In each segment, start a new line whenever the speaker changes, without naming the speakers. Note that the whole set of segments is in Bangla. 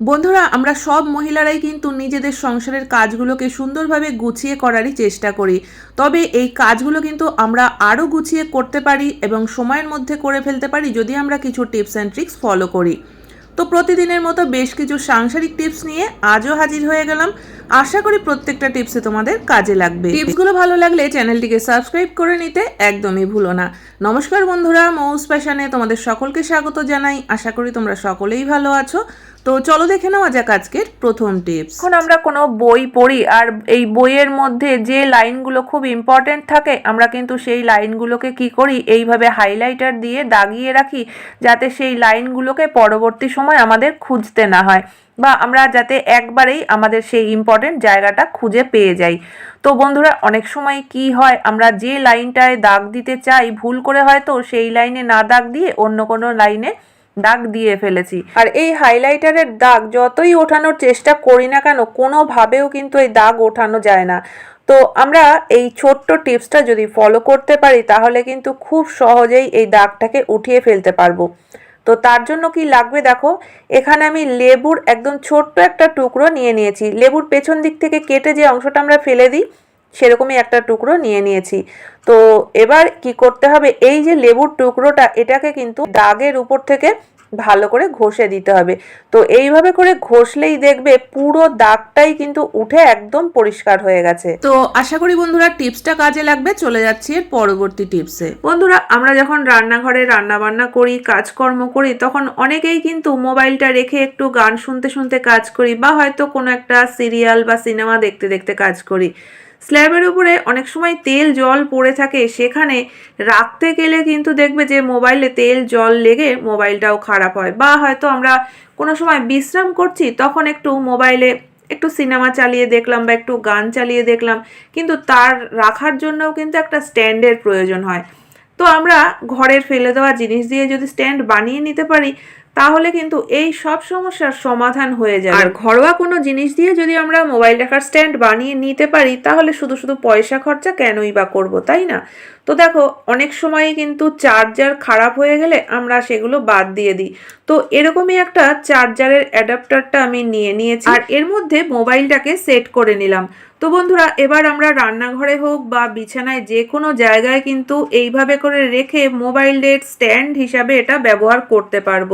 বন্ধুরা, আমরা সব মহিলারাই কিন্তু নিজেদের সংসারের কাজগুলোকে সুন্দরভাবে গুছিয়ে করারই চেষ্টা করি। তবে এই কাজগুলো কিন্তু আমরা আরও গুছিয়ে করতে পারি এবং সময়ের মধ্যে করে ফেলতে পারি যদি আমরা কিছু টিপস অ্যান্ড ট্রিক্স ফলো করি। তো প্রতিদিনের মতো বেশ কিছু সাংসারিক টিপস নিয়ে আজও হাজির হয়ে গেলাম। আশা করি প্রত্যেকটা টিপসে তোমাদের কাজে লাগবে। টিপসগুলো ভালো লাগলে চ্যানেলটিকে সাবস্ক্রাইব করে নিতে একদমই ভুলো না। নমস্কার বন্ধুরা, মৌস প্যাশনে তোমাদের সকলকে স্বাগত জানাই। আশা করি তোমরা সকলেই ভালো আছো। তো চলো দেখে নেওয়া যাক আজকের প্রথম টিপস। এখন আমরা কোনো বই পড়ি আর এই বইয়ের মধ্যে যে লাইনগুলো খুব ইম্পর্টেন্ট থাকে, আমরা কিন্তু সেই লাইনগুলোকে কি করি, এইভাবে হাইলাইটার দিয়ে দাগিয়ে রাখি যাতে সেই লাইনগুলোকে পরবর্তী সময় আমাদের খুঁজতে না হয়। বা আমরা যাতে একবারেই আমাদের সেই ইম্পর্টেন্ট জায়গাটা খুঁজে পেয়ে যাই। তো বন্ধুরা, অনেক সময় কি হয়, আমরা যে লাইনটায় দাগ দিতে চাই, ভুল করে হয়তো সেই লাইনে না দাগ দিয়ে অন্য কোনো লাইনে দাগ দিয়ে ফেলেছি। আর এই হাইলাইটারের দাগ যতই ওঠানোর চেষ্টা করি না কেন, কোনোভাবেও কিন্তু এই দাগ ওঠানো যায় না। তো আমরা এই ছোট্ট টিপসটা যদি ফলো করতে পারি, তাহলে কিন্তু খুব সহজেই এই দাগটাকে উঠিয়ে ফেলতে পারব। তো তার জন্য কি লাগবে দেখো? এখানে আমি লেবুর একদম ছোট্ট একটা টুকরো নিয়ে নিয়েছি। লেবুর পেছন দিক থেকে কেটে যে অংশটা আমরা ফেলে দিই, সেরকমই একটা টুকরো নিয়ে নিয়েছি। তো এবার কি করতে হবে? এই যে লেবুর টুকরোটা, এটাকে কিন্তু দাগের উপর থেকে ভালো করে ঘষে দিতে হবে। তো এইভাবে করে ঘষলেই দেখবে পুরো দাগটাই কিন্তু উঠে একদম পরিষ্কার হয়ে গেছে। তো আশা করি বন্ধুরা টিপসটা কাজে লাগবে, চলে যাচ্ছি এর পরবর্তী টিপসে। বন্ধুরা, আমরা যখন রান্নাঘরে রান্না বান্না করি, কাজকর্ম করি, তখন অনেকেই কিন্তু মোবাইলটা রেখে একটু গান শুনতে শুনতে কাজ করি বা হয়তো কোনো একটা সিরিয়াল বা সিনেমা দেখতে দেখতে কাজ করি। স্ল্যাবের উপরে অনেক সময় তেল, জল পড়ে থাকে। সেখানে রাখতে গেলে কিন্তু দেখবে যে মোবাইলে তেল, জল লেগে মোবাইলটাও খারাপ হয়। বা হয়তো আমরা কোনো সময় বিশ্রাম করছি, তখন একটু মোবাইলে একটু সিনেমা চালিয়ে দেখলাম বা একটু গান চালিয়ে দেখলাম, কিন্তু তার রাখার জন্যও কিন্তু একটা স্ট্যান্ডের প্রয়োজন হয়। তো আমরা ঘরের ফেলে দেওয়া জিনিস দিয়ে যদি স্ট্যান্ড বানিয়ে নিতে পারি তাহলে কিন্তু এই সব সমস্যার সমাধান হয়ে যায় আর ঘরোয়া কোনো জিনিস দিয়ে যদি আমরা মোবাইল রাখার স্ট্যান্ড বানিয়ে নিতে পারি, তাহলে শুধু শুধু পয়সা খরচা কেনই বা করব, তাই না? তো দেখো, অনেক সময়ই কিন্তু চার্জার খারাপ হয়ে গেলে আমরা সেগুলো বাদ দিয়ে দিই। তো এরকমই একটা চার্জারের অ্যাডাপ্টারটা আমি নিয়ে নিয়েছি আর এর মধ্যে মোবাইলটাকে সেট করে নিলাম। তো বন্ধুরা, এবার আমরা রান্নাঘরে হোক বা বিছানায় যে কোনো জায়গায় কিন্তু এইভাবে করে রেখে মোবাইলের স্ট্যান্ড হিসাবে এটা ব্যবহার করতে পারব।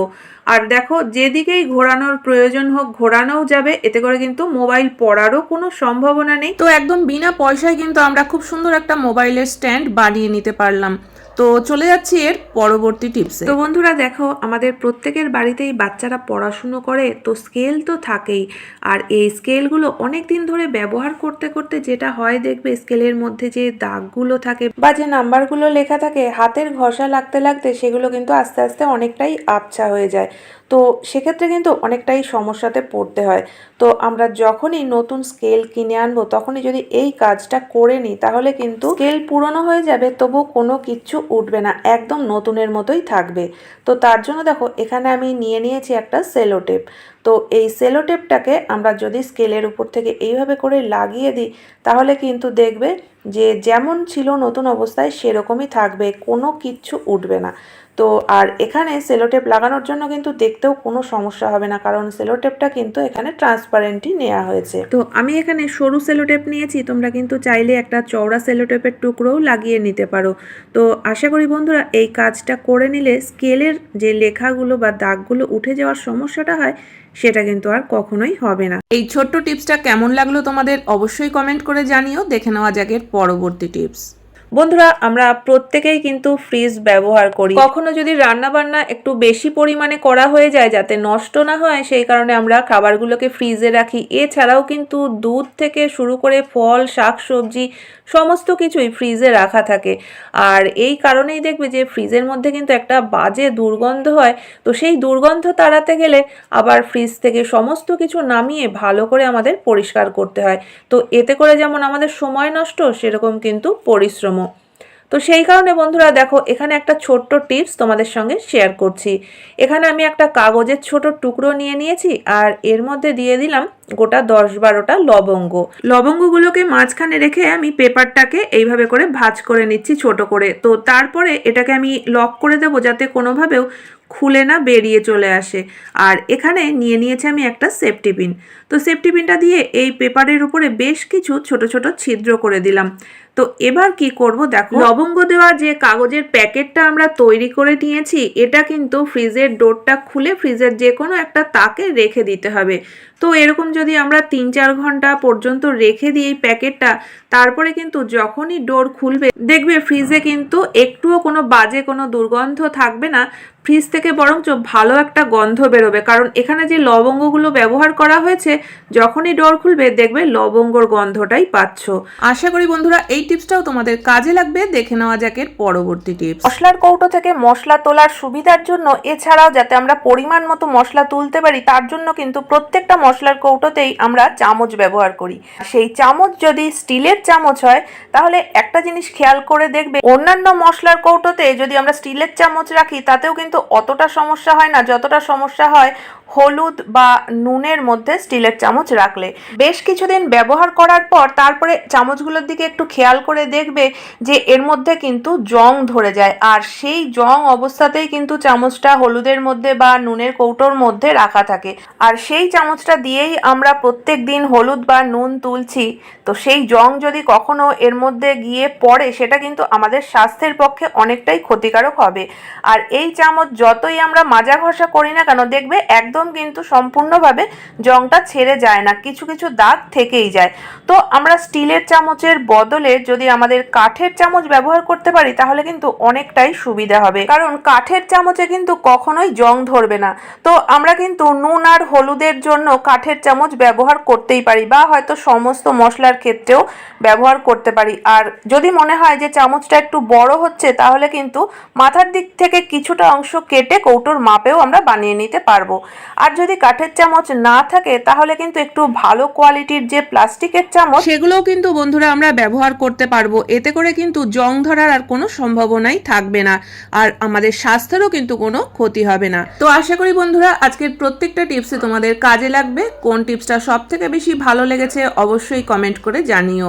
আর দেখো, যেদিকেই ঘোরানোর প্রয়োজন হোক ঘোরানোও যাবে, এতে করে কিন্তু মোবাইল পড়ারও কোনো সম্ভাবনা নেই। তো একদম বিনা পয়সায় কিন্তু আমরা খুব সুন্দর একটা মোবাইলের স্ট্যান্ড বানিয়ে নিতে পারলাম। তো চলে যাচ্ছি এর পরবর্তী টিপসে তো বন্ধুরা দেখো, আমাদের প্রত্যেকের বাড়িতেই বাচ্চারা পড়াশুনো করে, তো স্কেল তো থাকেই। আর এই স্কেলগুলো অনেক দিন ধরে ব্যবহার করতে করতে যেটা হয় দেখবে স্কেলের মধ্যে যে দাগগুলো থাকে বা যে নাম্বারগুলো লেখা থাকে, হাতের ঘষা লাগতে লাগতে সেগুলো কিন্তু আস্তে আস্তে অনেকটাই আবছা হয়ে যায়। তো সেক্ষেত্রে কিন্তু অনেকটাই সমস্যাতে পড়তে হয়। তো আমরা যখনই নতুন স্কেল কিনে আনব, তখনই যদি এই কাজটা করে নিই, তাহলে কিন্তু স্কেল পুরনো হয়ে যাবে তবু কোনো কিচ্ছু উঠবে না, একদম নতুনের মতোই থাকবে। তো তার জন্য দেখো, এখানে আমি নিয়ে নিয়েছি একটা সেলো টেপ তো এই সেলো টেপটাকে আমরা যদি স্কেলের উপর থেকে এইভাবে করে লাগিয়ে দিই, তাহলে কিন্তু দেখবে যে যেমন ছিল নতুন অবস্থায় সেরকমই থাকবে, কোনো কিচ্ছু উঠবে না। তো আর এখানে সেলোটেপ লাগানোর জন্য কিন্তু দেখতেও কোনো সমস্যা হবে না, কারণ সেলোটেপটা কিন্তু এখানে ট্রান্সপারেন্টই নেওয়া হয়েছে। তো আমি এখানে সরু সেলোটেপ নিয়েছি, তোমরা কিন্তু চাইলে একটা চওড়া সেলোটেপের টুকরোও লাগিয়ে নিতে পারো। তো আশা করি বন্ধুরা, এই কাজটা করে নিলে স্কেলের যে লেখাগুলো বা দাগগুলো উঠে যাওয়ার সমস্যাটা হয়, সেটা কিন্তু আর কখনোই হবে না। এই ছোট্ট টিপসটা কেমন লাগল তোমাদের অবশ্যই কমেন্ট করে জানিও। দেখে নেওয়া যাক এর পরবর্তী টিপস। বন্ধুরা, আমরা প্রত্যেকেই কিন্তু ফ্রিজ ব্যবহার করি। কখনো যদি রান্না বান্না একটু বেশি পরিমাণে করা হয়ে যায়, যাতে নষ্ট না হয়, সেই কারণে আমরা খাবারগুলোকে ফ্রিজে রাখি। এছাড়াও কিন্তু দুধ থেকে শুরু করে ফল, শাক, সবজি, সমস্ত কিছুই ফ্রিজে রাখা থাকে। আর এই কারণেই দেখবে যে ফ্রিজের মধ্যে কিন্তু একটা বাজে দুর্গন্ধ হয়। তো সেই দুর্গন্ধ তাড়াতে গেলে আবার ফ্রিজ থেকে সমস্ত কিছু নামিয়ে ভালো করে আমাদের পরিষ্কার করতে হয়। তো এতে করে যেমন আমাদের সময় নষ্ট, সেরকম কিন্তু পরিশ্রমও তো সেই কারণে বন্ধুরা দেখো, এখানে একটা ছোট্ট টিপস তোমাদের সঙ্গে শেয়ার করছি। এখানে আমি একটা কাগজের ছোট টুকরো নিয়ে নিয়েছি আর এর মধ্যে দিয়ে দিলাম গোটা দশ বারোটা লবঙ্গ। লবঙ্গগুলোকে মাঝখানে রেখে আমি পেপারটাকে এইভাবে করে ভাজ করে নিচ্ছি ছোট করে। তো তারপরে এটাকে আমি লক করে দেবো যাতে কোনোভাবেও খুলে না বেরিয়ে চলে আসে। আর এখানে নিয়ে নিয়েছি আমি একটা সেফটি পিন তো সেফটি পিনটা দিয়ে এই পেপারের উপরে বেশ কিছু ছোট ছোট ছিদ্র করে দিলাম। তো এবার কি করব দেখো? লবঙ্গ দেওয়া যে কাগজের প্যাকেটটা আমরা তৈরি করে নিয়েছি, এটা কিন্তু ফ্রিজের ডোরটা খুলে ফ্রিজের যে কোনো একটা তাকে রেখে দিতে হবে। তো এরকম যদি আমরা তিন চার ঘণ্টা পর্যন্ত রেখে দিই এই প্যাকেটটা, তারপরে কিন্তু যখনই ডোর খুলবে, দেখবে ফ্রিজে কিন্তু একটুও কোনো বাজে কোনো দুর্গন্ধ থাকবে না। ফ্রিজ থেকে বরঞ্চ ভালো একটা গন্ধ বেরোবে। কারণ এখানে যে লবঙ্গগুলো ব্যবহার করা হয়েছে যখনই ডোর খুলবে দেখবে লবঙ্গর গন্ধটাই পাচ্ছ। আশা করি বন্ধুরা এই টিপসটাও তোমাদের কাজে লাগবে। দেখে নেওয়া যাক এর পরবর্তী টিপস। মশলার কৌটো থেকে মশলা তোলার সুবিধার জন্য এছাড়াও যাতে আমরা পরিমাণ মতো মশলা তুলতে পারি তার জন্য কিন্তু প্রত্যেকটা মশলার কৌটোতেই আমরা চামচ ব্যবহার করি। সেই চামচ যদি স্টিলের চামচ হয় তাহলে একটা জিনিস খেয়াল করে দেখবে অন্যান্য মশলার কৌটোতে যদি আমরা স্টিলের চামচ রাখি তাতেও কিন্তু অতটা সমস্যা হয় না, যতটা সমস্যা হয় হলুদ বা নুনের মধ্যে স্টিলের চামচ রাখলে। বেশ কিছুদিন ব্যবহার করার পর তারপরে চামচগুলোর দিকে একটু খেয়াল করে দেখবে যে এর মধ্যে কিন্তু জং ধরে যায়। আর সেই জং অবস্থাতেই কিন্তু চামচটা হলুদের মধ্যে বা নুনের কৌটোর মধ্যে রাখা থাকে। আর সেই চামচটা দিয়েই আমরা প্রত্যেক দিন হলুদ বা নুন তুলছি, তো সেই জং যদি কখনো এর মধ্যে গিয়ে পড়ে, সেটা কিন্তু আমাদের স্বাস্থ্যের পক্ষে অনেকটাই ক্ষতিকারক হবে। আর এই চামচ যতই আমরা মাজা ঘষা করি না কেন, দেখবে একদম কিন্তু সম্পূর্ণভাবে জংটা ছেড়ে যায় না, কিছু কিছু দাগ থেকেই যায়। তো আমরা স্টিলের চামচের বদলে যদি আমাদের কাঠের চামচ ব্যবহার করতে পারি, তাহলে কিন্তু অনেকটাই সুবিধা হবে। কারণ কাঠের চামচে কিন্তু কখনোই জং ধরবে না। তো আমরা কিন্তু নুন আর হলুদের জন্য কাঠের চামচ ব্যবহার করতেই পারি, বা হয়তো সমস্ত মশলার ক্ষেত্রেও ব্যবহার করতে পারি। আর যদি মনে হয় যে চামচটা একটু বড় হচ্ছে, তাহলে কিন্তু মাথার দিক থেকে কিছুটা অংশ কেটে কৌটোর মাপেও আমরা বানিয়ে নিতে পারব। আর যদি কাঠের চামচ না থাকে, তাহলে কিন্তু একটু ভালো কোয়ালিটির যে প্লাস্টিকের চামচ সেগুলোও কিন্তু বন্ধুরা আমরা ব্যবহার করতে পারব। এতে করে কিন্তু জং ধরার আর কোনো সম্ভাবনাই থাকবে না। আর আমাদের স্বাস্থ্যেরও কিন্তু কোনো ক্ষতি হবে না। তো আশা করি বন্ধুরা, আজকের প্রত্যেকটা টিপসে তোমাদের কাজে লাগবে। কোন টিপসটা সব থেকে বেশি ভালো লেগেছে অবশ্যই কমেন্ট করে জানিও।